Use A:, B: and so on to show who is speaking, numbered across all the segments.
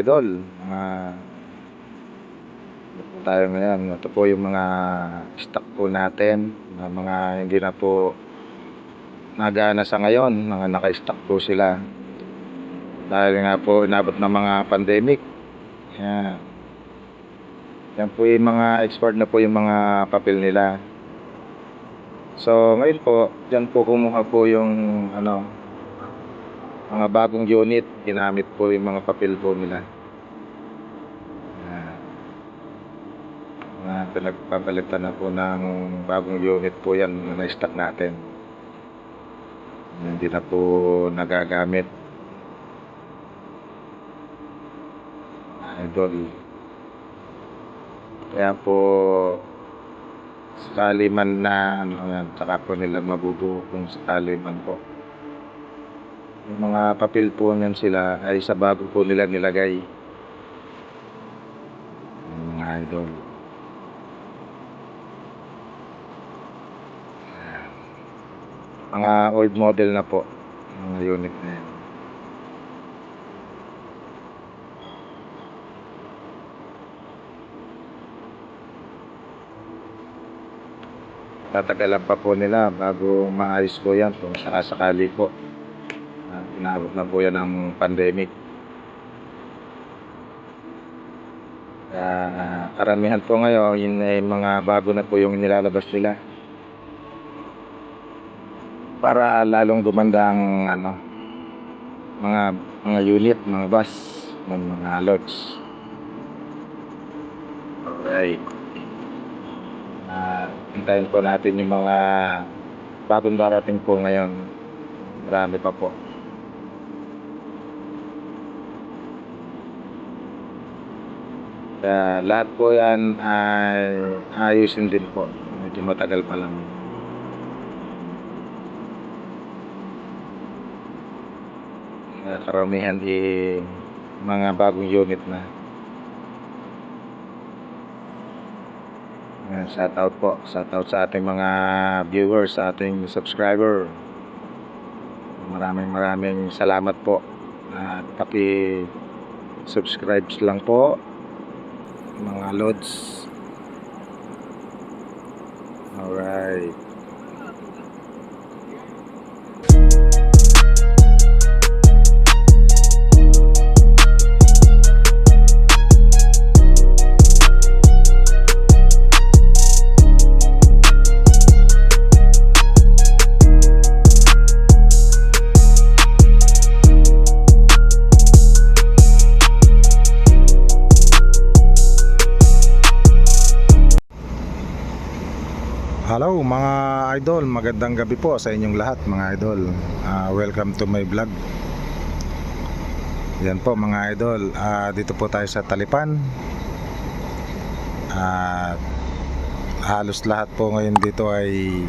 A: idol, mga tayo ngayon. Ito po yung mga stock po natin na mga hindi na po nagana sa ngayon, mga naka-stock po sila. Dahil nga po inabot ng mga pandemic. Yan. Yan po yung mga export na po yung mga papel nila. So, ngayon po, dyan po kumuha po yung ano, mga bagong unit. Ginamit po yung mga papel po nila. Yan. Mga pinagpapalitan na po ng bagong unit po yan na na-stock natin. Hindi na po nagagamit. Idol. Kaya po sakali man na ano yan, saka po nila mabubuo kung sakali man po. Yung mga papel po niyan sila ay sa bago po nila nilagay. Mga idol. Mga old model na po. Mga unit na yan. Tatagalan pa po nila bago maayos po yan kung sakasakali po. Uh, inabot na po yan ng pandemic. Ah, karamihan po ngayon, yun ay mga bago na po yung nilalabas nila. Para lalong gumanda ang ano, mga mga unit, mga bus, mga, lots. Alright. Ah, hintayin po natin yung mga bagong darating po ngayon. Marami pa po. Kaya lahat po yan ay ayusin din po. Medyo matagal pa lang. Kaya karamihan di mga bagong unit na. Ayan, shout out po. Shout out sa ating mga viewers, sa ating subscriber. Maraming maraming salamat po. At paki subscribe lang po mga lods. Alright. Mga idol, magandang gabi po sa inyong lahat mga idol. Ah, welcome to my vlog. Yan po mga idol, Ah, dito po tayo sa Talipan. At halos lahat po ngayon dito ay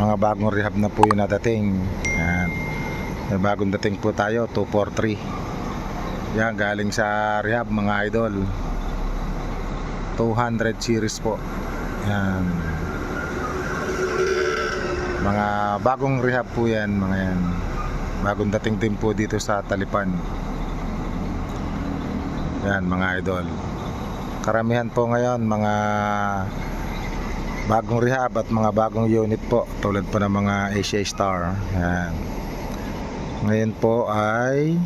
A: mga bagong rehab na po yung nadating. Yan. May bagong dating po tayo, 243. Yan, galing sa rehab mga idol. 200 series po. Yan. Mga bagong rehab po yan, mga yan. Bagong dating din po dito sa Talipan. Yan, mga idol. Karamihan po ngayon, mga bagong rehab at mga bagong unit po. Tulad po ng mga Asia Star. Yan. Ngayon po ay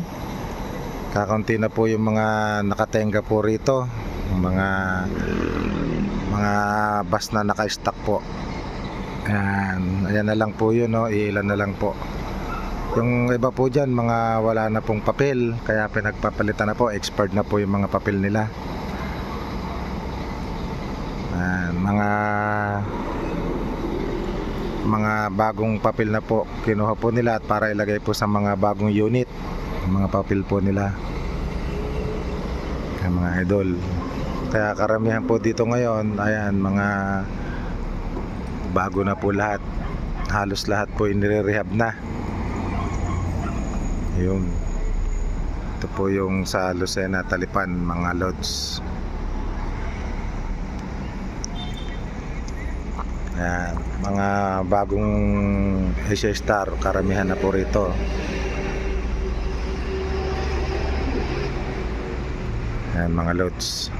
A: kakaunti na po yung mga nakatenga po rito. Mga mga bus na naka-stock po. Ayan, ayan na lang po yun, no? ilan na lang po. Yung iba po dyan, mga wala na pong papel, kaya pinagpapalitan na po, expired na po yung mga papel nila. Ayan, mga mga bagong papel na po kinuha po nila at para ilagay po sa mga bagong unit mga papel po nila Ayan, mga idol kaya karamihan po dito ngayon ayan mga bago na po lahat. Halos lahat po inire-rehab na. Yun. Ito po yung sa Lucena Talipan mga lods. Ayan, mga bagong Asia Star karamihan na po rito. Yan mga loads.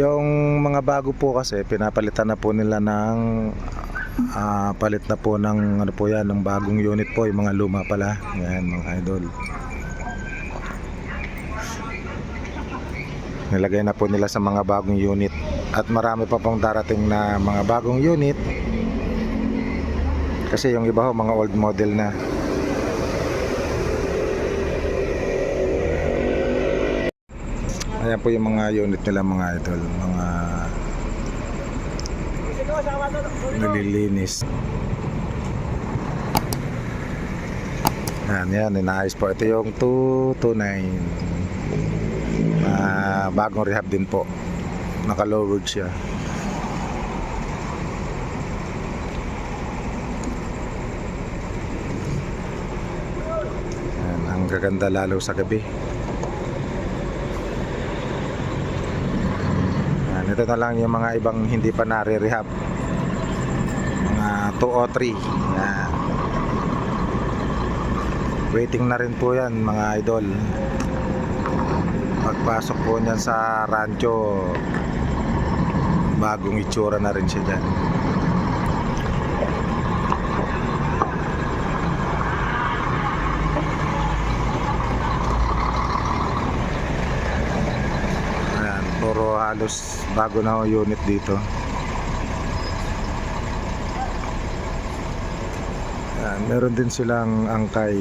A: Yung mga bago po kasi pinapalitan na po nila ng ah, palit na po ng ano po yan, ng bagong unit po, yung mga luma pala. Yan mga idol. Nilagay na po nila sa mga bagong unit at marami pa pong darating na mga bagong unit kasi yung iba ho mga old model na Ayan po yung mga unit nila mga idol, mga nililinis. Yan, yan, inaayos po. Ito yung 229. Ah, bagong rehab din po. Naka-lowered siya. Yan, ang gaganda lalo sa gabi. Yan, ito na lang yung mga ibang hindi pa nare-rehab. Mga 2 o 3. Yan. Waiting na rin po yan mga idol. Pagpasok po niyan sa rancho, bagong itsura na rin siya dyan. Ayan, puro halos bago na ho unit dito. Ayan, meron din silang angkay.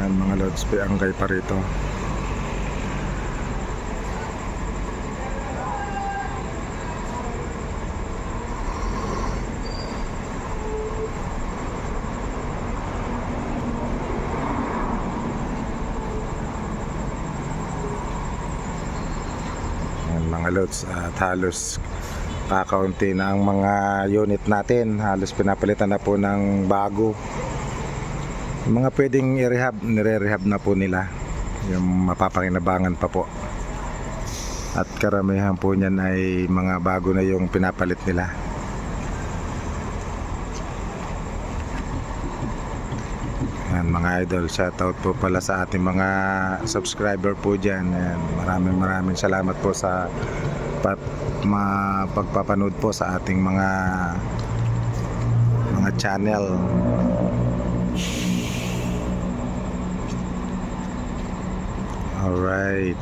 A: Ayan, mga lods, may angkay pa rito. Ayan, mga lods at halos kakaunti na ang mga unit natin. Halos pinapalitan na po ng bago. Yung mga pwedeng i-rehab nire-rehab na po nila. Yung mapapakinabangan pa po. At karamihan po niyan ay mga bago na yung pinapalit nila Yan mga idol, shoutout po pala sa ating mga subscriber po dyan. Yan, maraming maraming salamat po sa pat, ma, pagpapanood po sa ating mga mga channel. Alright.